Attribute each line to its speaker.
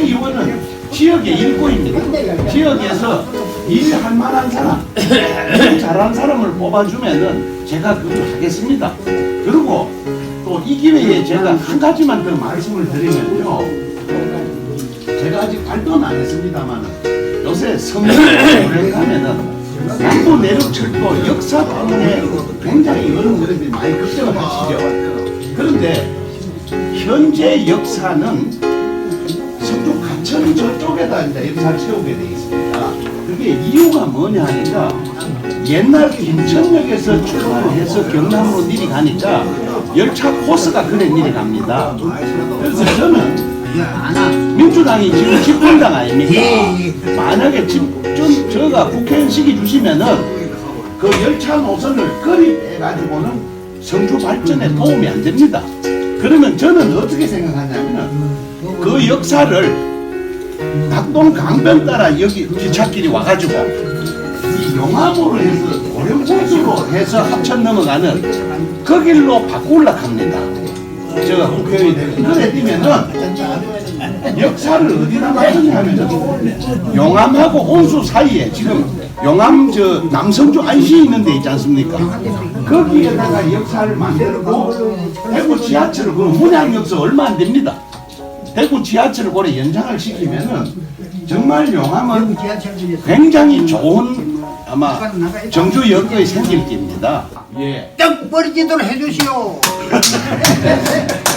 Speaker 1: 국회의원은 지역의 일꾼입니다. 지역에서 일할 만한 사람, 일 잘하는 사람을 뽑아주면은 제가 그걸 하겠습니다. 그리고 또 이 기회에 제가 한 가지만 더 말씀을 드리면요. 제가 아직 발표는 안 했습니다만 요새 서울에 가면은 남부 내륙 철도 역사 때문에 굉장히 어른들이 많이 걱정을 하시죠. 그런데 현재 역사는 가천 저쪽에다 이제 역사를 세우게 돼 있습니다. 그게 이유가 뭐냐 하니까 옛날 김천역에서 출발을 해서 경남으로 내려가니까 열차 코스가 그래 내려갑니다. 그래서 저는 민주당이 지금 집권당 아닙니까? 만약에 집, 좀, 저가 국회의원 시기 주시면은 그 열차 노선을 거리 빼가지고는 성주 발전에 도움이 안 됩니다. 그러면 저는 어떻게 생각하냐면은 그 역사를 낙동 강변 따라 여기 기찻길이 와가지고 이 용암으로 해서 고령고수로 해서 합천 넘어가는 그 길로 바꾸려 합니다. 제가 국회의원이 되면 그래 되면은 역사를 어디다 맞추냐 하면 용암하고 온수 사이에 지금 용암 저 남성주 안시 있는 데 있지 않습니까? 거기에다가 역사를 만들고 대구 지하철을 그 문양역서 얼마 안 됩니다. 대구 지하철을 고래 연장을 시키면은 정말 용암은 굉장히 좋은 아마 정주 여거에 생길 겁니다. 예.
Speaker 2: 떡 버리지도록 해주시오.